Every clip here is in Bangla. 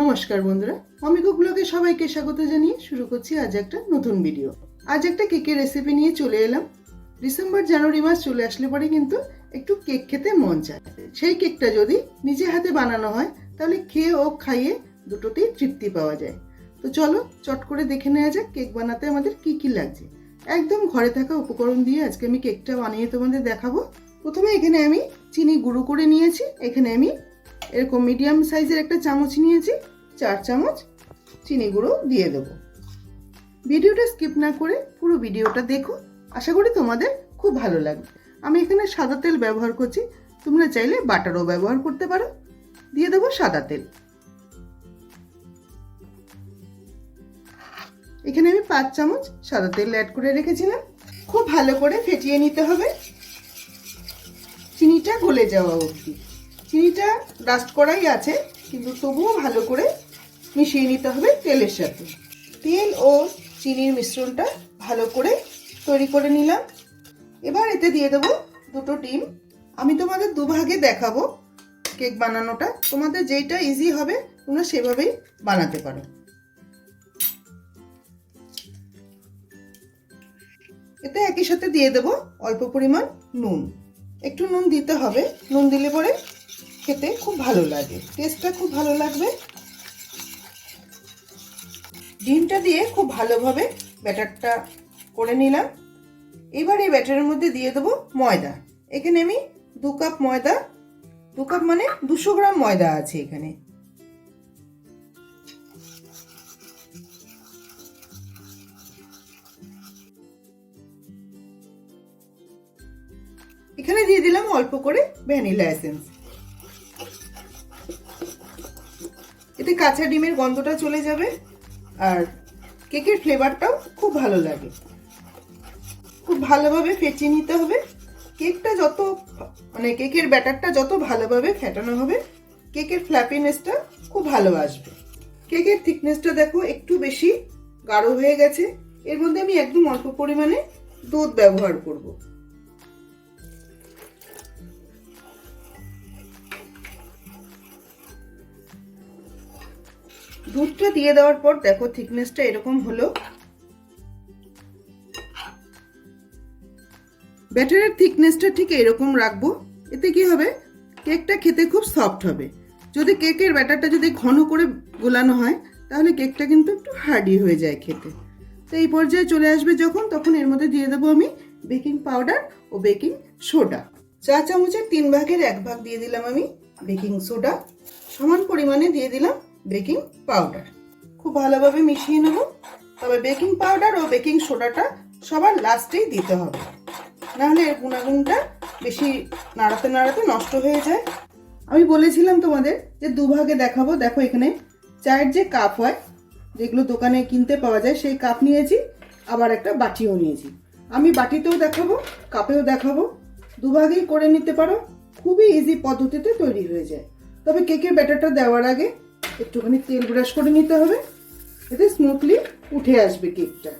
নমস্কার বন্ধুরা অমিকো ব্লগে সবাইকে স্বাগত জানিয়ে শুরু করছি আজ একটা নতুন ভিডিও আজ একটা কেকের রেসিপি নিয়ে চলে এলাম। ডিসেম্বর জানুয়ারি মাস চলে আসলে পরে কিন্তু একটু কেক খেতে মন চায়। সেই কেকটা যদি নিজে হাতে বানানো হয়, তাহলে খেয়ে ও খাইয়ে দুটোতেই তৃপ্তি পাওয়া যায়। তো চলো, চট করে দেখে নেওয়া যাক কেক বানাতে আমাদের কি কি লাগছে। একদম ঘরে থাকা উপকরণ দিয়ে আজকে আমি কেকটা বানিয়ে তোমাদের দেখাবো। প্রথমে এখানে আমি চিনি গুঁড়ো করে নিয়েছি। এখানে আমি এরকম মিডিয়াম সাইজের একটা চামচ নিয়েছি, চার চামচ চিনি গুঁড়ো দিয়ে দেবো। ভিডিওটা স্কিপ না করে পুরো ভিডিওটা দেখো, আশা করি তোমাদের খুব ভালো লাগবে। আমি এখানে সাদা তেল ব্যবহার করছি, তোমরা চাইলে বাটারও ব্যবহার করতে পারো। দিয়ে দেবো সাদা তেল। এখানে আমি পাঁচ চামচ সাদা তেল অ্যাড করে রেখেছিলাম। খুব ভালো করে ফেটিয়ে নিতে হবে। চিনিটা গলে যাওয়া অবধি। চিনিটা ডাস্ট করাই আছে, কিন্তু তবুও ভালো করে মিশিয়ে নিতে হবে তেলের সাথে। তেল ও চিনির মিশ্রণটা ভালো করে তৈরি করে নিলাম। এবার এতে দিয়ে দেবো দুটো ডিম। আমি তোমাদের দুভাগে দেখাবো কেক বানানোটা। তোমাদের যেইটা ইজি হবে, তোমরা সেভাবেই বানাতে পারো। এতে একই সাথে দিয়ে দেবো অল্প পরিমাণ নুন। একটু নুন দিতে হবে। নুন দিলে পরে খেতে খুব ভালো লাগে। টেস্টটা খুব ভালো লাগবে। ডিমটা দিয়ে খুব ভালোভাবে ব্যাটারটা করে নিলাম। এবার এই ব্যাটারের মধ্যে দিয়ে দেবো ময়দা। এখানে আমি দু কাপ ময়দা, দু কাপ মানে দুশো গ্রাম ময়দা আছে এখানে। এখানে দিয়ে দিলাম অল্প করে ভ্যানিলা এসেন্স। এতে কাঁচা ডিমের গন্ধটা চলে যাবে। আর কেকের ফ্লেভারটাও খুব ভালো লাগে। খুব ভালোভাবে ফেটিয়ে নিতে হবে। কেকটা যত মানে কেকের ব্যাটারটা যত ভালোভাবে ফেটানো হবে, কেকের ফ্ল্যাপিনেসটা খুব ভালো আসবে। কেকের থিকনেসটা দেখো একটু বেশি, গাঢ় হয়ে গেছে। এর মধ্যে আমি একদম অল্প পরিমাণে দুধ ব্যবহার করব। দুধটা দিয়ে দেওয়ার পর দেখো থিকনেসটা এরকম হলো। ব্যাটারের থিকনেসটা ঠিক এরকম রাখব। এতে কি হবে? কেকটা খেতে খুব সফট হবে। যদি কেকের ব্যাটারটা যদি ঘন করে গোলানো হয়, তাহলে কেকটা কিন্তু একটু হার্ডি হয়ে যায় খেতে। তো এই পর্যায়ে চলে আসবে যখন, তখন এর মধ্যে দিয়ে দেবো আমি বেকিং পাউডার ও বেকিং সোডা। চা চামচের তিন ভাগের এক ভাগ দিয়ে দিলাম আমি বেকিং সোডা। সমান পরিমাণে দিয়ে দিলাম বেকিং পাউডার। খুব ভালোভাবে মিশিয়ে নেব। তবে বেকিং পাউডার ও বেকিং সোডাটা সবার লাস্টেই দিতে হবে। নাহলে এর গুণাগুণটা বেশি নাড়াতে নাড়াতে নষ্ট হয়ে যায়। আমি বলেছিলাম তোমাদের যে দুভাগে দেখাবো। দেখো এখানে চায়ের যে কাপ হয়, যেগুলো দোকানে কিনতে পাওয়া যায়, সেই কাপ নিয়েছি, আবার একটা বাটিও নিয়েছি। আমি বাটিতেও দেখাবো, কাপেও দেখাবো। দুভাগেই করে নিতে পারো। খুবই ইজি পদ্ধতিতে তৈরি হয়ে যায়। তবে কেকের ব্যাটারটা দেওয়ার আগে একটুখানি তেল ব্রাশ করে নিতে হবে। এতে স্মুথলি উঠে আসবে কেকটা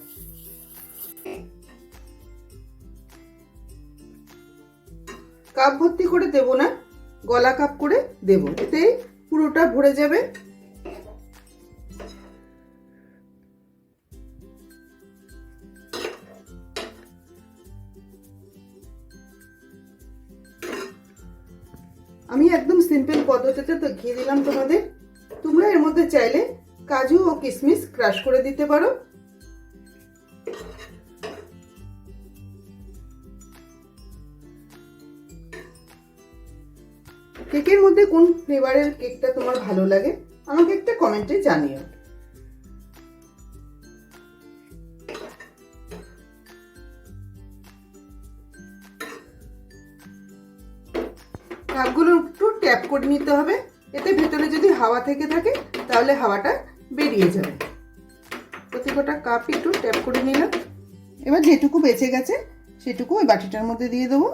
কাপ ভর্তি করে দেব না, গলা কাপ করে দেব। এতে পুরোটা ভরে যাবে। ক্রাশ করে দিতে পারো। কেকের মধ্যে কোন ফ্লেভারের কেকটা তোমার ভালো লাগে, আমাকে একটা কমেন্টে জানিও। কাপগুলো একটু ট্যাপ করে নিতে হবে, এতে ভেতরে যদি হাওয়া থেকে থাকে, তাহলে হাওয়াটা বেরিয়ে যাবে। প্রতিকটা কাপ একটু ট্যাপ করে নিলাম। এবার যেটুকু বেঁচে গেছে, সেটুকু ওই বাটিটার মধ্যে দিয়ে দেবো।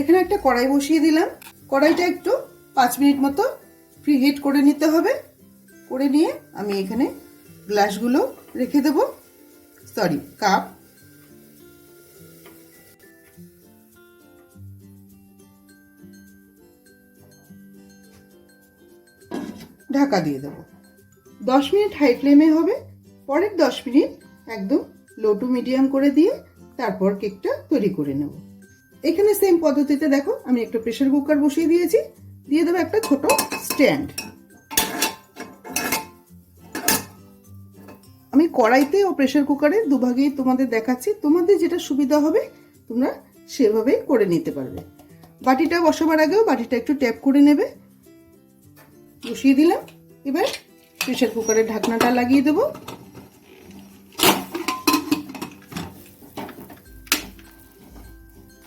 এখানে একটা কড়াই বসিয়ে দিলাম। কড়াইটা একটু পাঁচ মিনিট মতো ফ্রি হিট করে নিতে হবে। করে নিয়ে আমি এখানে গ্লাসগুলো রেখে দেবো। সরি কাপ ঢাকা দিয়ে দেবো। দশ মিনিট হাই ফ্লেমে হবে, পরের দশ মিনিট একদম লো টু মিডিয়াম করে দিয়ে তারপর কেকটা তৈরি করে নেব। এখানে সেম পদ্ধতিতে দেখো, আমি একটা প্রেশার কুকার বসিয়ে দিয়েছি, দিয়ে দেবো একটা ছোট স্ট্যান্ড আমি কড়াইতে ও প্রেশার কুকারে দুভাগেই তোমাদের দেখাচ্ছি, তোমাদের যেটা সুবিধা হবে তোমরা সেভাবেই করে নিতে পারবে। বাটিটা বসাবার আগেও বাটিটা একটু ট্যাপ করে নেবে বসিয়ে দিলাম। এবার প্রেশার কুকারের ঢাকনাটা লাগিয়ে দেবো।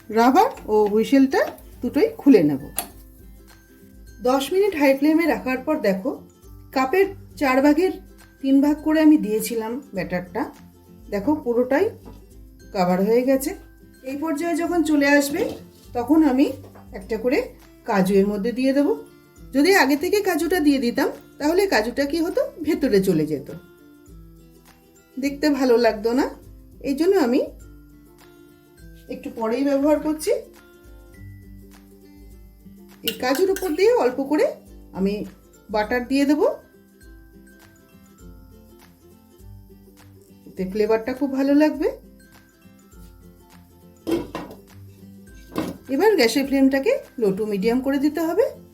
রাবার ও হুইসেলটা দুটোই খুলে নেব। দশ মিনিট হাই ফ্লেমে রাখার পর দেখো, কাপের চার ভাগের তিন ভাগ করে আমি দিয়েছিলাম ব্যাটারটা দেখো পুরোটাই কাভার হয়ে গেছে। এই পর্যায়ে যখন চলে আসবে, তখন আমি একটা করে কাজু এর মধ্যে দিয়ে দেবো। যদি আগে থেকে কাজুটা দিয়ে দিতাম, তাহলে কাজুটা কি হতো? ভেতরে চলে যেত। দেখতে ভালো লাগতো না। এই জন্য আমি একটু পরেই ব্যবহার করছি। এই কাজুর উপর দিয়ে অল্প করে আমি বাটার দিয়ে দেবো। এতে ফ্লেভারটা খুব ভালো লাগবে। এবার গ্যাসের ফ্লেমটাকে লো টু মিডিয়াম করে দিতে হবে।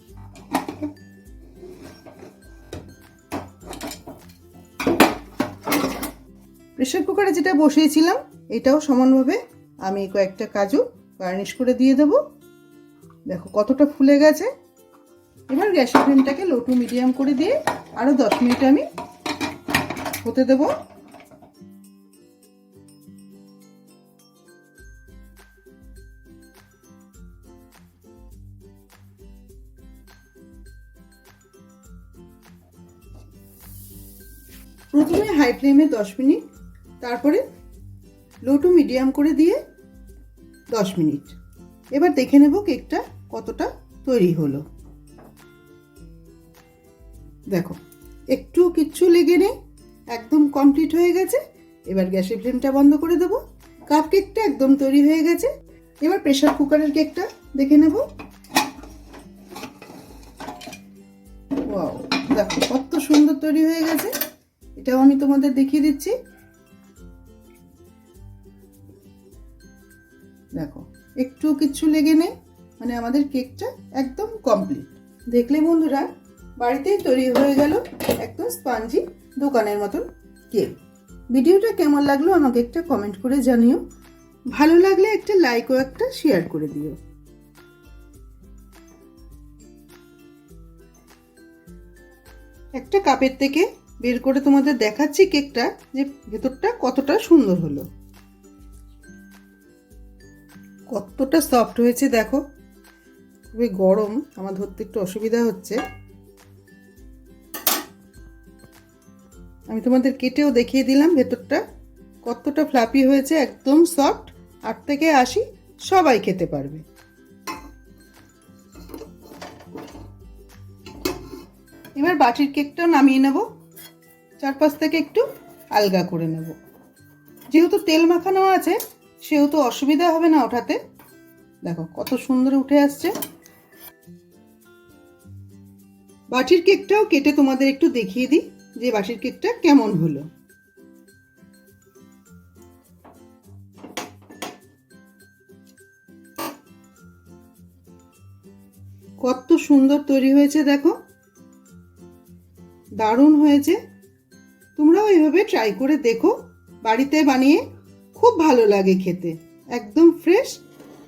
প্রেশার কুকারে যেটা বসিয়েছিলাম, এটাও সমানভাবে আমি কয়েকটা কাজু গার্নিশ করে দিয়ে দেব। দেখো কতটা ফুলে গেছে। এবার গ্যাসের ফ্লেমটাকে লো টু মিডিয়াম করে দিয়ে আরও দশ মিনিট আমি হতে দেব। প্রথমে হাই ফ্লেমে দশ মিনিট তারপরে লো টু মিডিয়াম করে দিয়ে দশ মিনিট। এবার দেখে নেব কেকটা কতটা তৈরি হলো। দেখো, একটু কিচ্ছু লেগে নেই, একদম কমপ্লিট হয়ে গেছে। এবার গ্যাসের ফ্লেমটা বন্ধ করে দেবো। কাপ কেকটা একদম তৈরি হয়ে গেছে। এবার প্রেশার কুকারের কেকটা দেখে নেব। দেখো, কত সুন্দর তৈরি হয়ে গেছে। এটাও আমি তোমাদের দেখিয়ে দিচ্ছি। দেখো একটু কিচ্ছু লেগে নেই মানে আমাদের কেকটা একদম কমপ্লিট দেখলে বন্ধুরা, বাড়িতেই তৈরি হয়ে গেল একদম স্পঞ্জি দোকানের মতন কেক। ভিডিওটা কেমন লাগল আমাকে একটা কমেন্ট করে জানিও। ভালো লাগলে একটা লাইক ও একটা শেয়ার করে দিও। একটা কাপের থেকে বের করে তোমাদের দেখাচ্ছি কেকটা যে ভেতরটা কতটা সুন্দর হলো। কতটা সফট হয়েছে দেখো। খুবই গরম, আমার ধরতে একটু অসুবিধা হচ্ছে। আমি তোমাদের কেটেও দেখিয়ে দিলাম ভেতরটা। কতটা ফ্লাপি হয়েছে, একদম সফট আট থেকে আশি, সবাই খেতে পারবে। এবার বাটির কেকটা নামিয়ে নেব। চারপাশ থেকে একটু আলগা করে নেব। যেহেতু তেল মাখানো আছে সেহেতু অসুবিধা হবে না ওঠাতে। দেখো কত সুন্দর উঠে আসছে। বাটির কেকটাও কেটে তোমাদের একটু দেখিয়ে দিই যে বাটির কেকটা কেমন হলো। কত সুন্দর তৈরি হয়েছে, দেখো। দারুণ হয়েছে। তোমরাও এইভাবে ট্রাই করে দেখো, বাড়িতে বানিয়ে খুব ভালো লাগে খেতে। একদম ফ্রেশ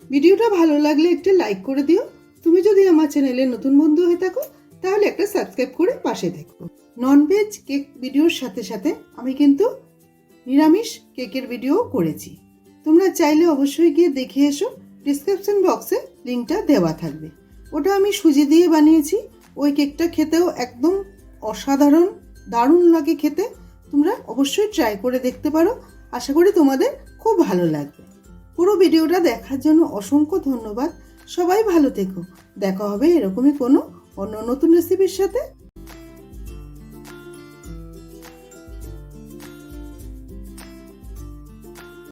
ভিডিওটা ভালো লাগলে একটা লাইক করে দিও। তুমি যদি আমার চ্যানেলে নতুন বন্ধু হয়ে থাকো, তাহলে একটা সাবস্ক্রাইব করে পাশে থেকো ননভেজ কেক ভিডিওর সাথে সাথে আমি কিন্তু নিরামিষ কেকের ভিডিও করেছি। তোমরা চাইলে অবশ্যই গিয়ে দেখে এসো। ডিসক্রিপশন বক্সে লিঙ্কটা দেওয়া থাকবে। ওটা আমি সুজি দিয়ে বানিয়েছি। ওই কেকটা খেতেও একদম অসাধারণ, দারুণ লাগে খেতে। তোমরা অবশ্যই ট্রাই করে দেখতে পারো। আশা করি তোমাদের খুব ভালো লাগবে। পুরো ভিডিওটা দেখার জন্য অসংখ্য ধন্যবাদ। সবাই ভালো থেকো। দেখা হবে এরকমই কোনো অন্য নতুন রেসিপির সাথে।